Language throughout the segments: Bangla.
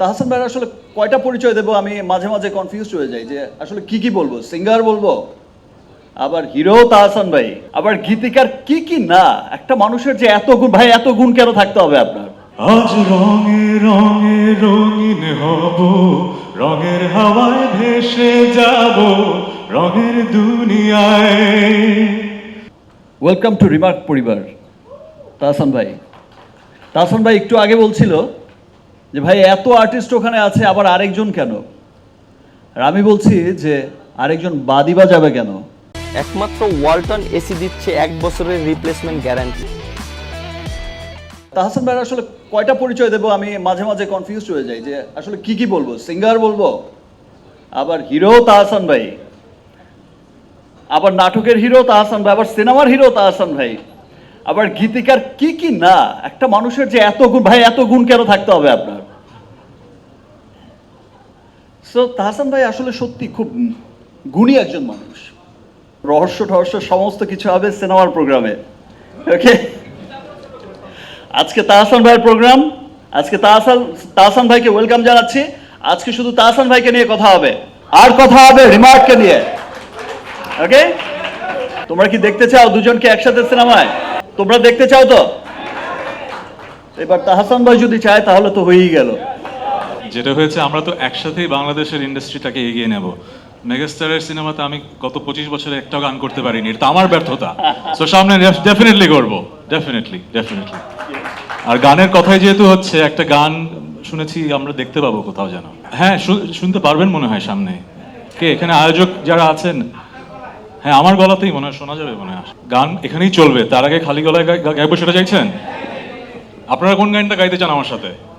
তাহসান ভাইয়ের আসলে কয়টা পরিচয় দেবো? আমি মাঝে মাঝে কনফিউজ হয়ে যাই যে আসলে কি কি বলব? সিঙ্গার বলব আবার হিরো তাহসান ভাই আবার গীতিকার কি কি না? একটা মানুষের যে এত গুণ ভাই এত গুণ কেন থাকতে হবে আপনার? আজ রঙে রঙে রঙিন হব রঙের হাওয়ায় ভেসে যাব রঙের দুনিয়ায়। ওয়েলকাম টু রিমার্ক পরিবার তাহসান ভাই তাহসান ভাই একটু আগে বলছিল যে ভাই এত আর্টিস্ট ওখানে আছে আবার আরেকজন কেন? আর আমি বলছি যে আরেকজন বাদিবা যাবে কেন? একমাত্র ওয়ালটন এসি দিচ্ছে এক বছরের রিপ্লেসমেন্ট গ্যারান্টি তাহসান ভাইয়ের আসলে কয়টা পরিচয় দেবো? আমি মাঝে মাঝে কনফিউজ হয়ে যাই যে আসলে কি কি বলব? সিঙ্গার বলব আবার হিরো তাহসান ভাই আবার নাটকের হিরো তাহসান ভাই আবার সিনেমার হিরো তাহসান ভাই আবার গীতিকার কি কি না? একটা মানুষের যে এত গুণ ভাই এত গুণ কেন থাকতে হবে আপনার? সো তাহসান ভাই আসলে সত্যি খুব গুণী একজন মানুষ। রহস্য, টহস্য সমস্ত কিছু হবে সিনেমার প্রোগ্রামে। ওকে আজকে তাহসান ভাইয়ের প্রোগ্রাম, আজকে তাহসান তাহসান ভাইকে ওয়েলকাম জানাচ্ছি। আজকে শুধু তাহসান ভাইকে নিয়ে কথা হবে, আর কথা হবে রিমার্ককে নিয়ে। ওকে তোমরা কি দেখতে চাও দুজনকে একসাথে সিনেমায়? তোমরা দেখতে চাও তো? এবার তাহসান ভাই যদি চায় তাহলে তো হয়েই গেল। যেটা হয়েছে, আমরা তো একসাথেই বাংলাদেশের ইন্ডাস্ট্রিটাকে এগিয়ে নেব। মেগাস্টারের সিনেমাতে আমি গত পঁচিশ বছরে একটা গান করতে পারিনি, এটা আমার ব্যর্থতা। তো সামনে ডেফিনেটলি করব ডেফিনেটলি ডেফিনেটলি আর গানের কথাই যেহেতু হচ্ছে, একটা গান শুনেছি, আমরা দেখতে পাবো কোথাও যেন। হ্যাঁ শুনতে পারবেন মনে হয় সামনে। কে, এখানে আয়োজক যারা আছেন? হ্যাঁ আমার গলাতেই মনে হয়, শোনা যাবে মনে হয়। গান এখানেই চলবে, তার আগে খালি গলায় গাইবো সেটা চাইছেন? আপনারা কোন গানটা গাইতে চান আমার সাথে?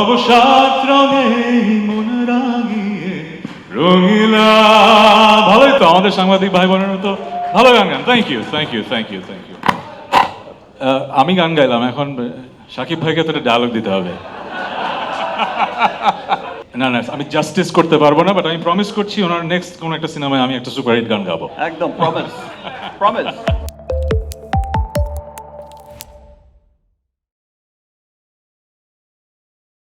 অবসাদ রঙিলা। ভালোই তো, আমাদের সাংবাদিক ভাই বোনেরা তো ভালো গান গান। Thank you thank you thank you thank you আমি গান গাইলাম, এখন সাকিব ভাইকে তো ডায়লগ দিতে হবে। না না, আমি জাস্টিস করতে পারব না বাট আমি প্রমিস করছি, ওনার নেক্সট কোন একটা সিনেমায় আমি একটা সুপারহিট গান গাবো। একদম প্রমিস প্রমিস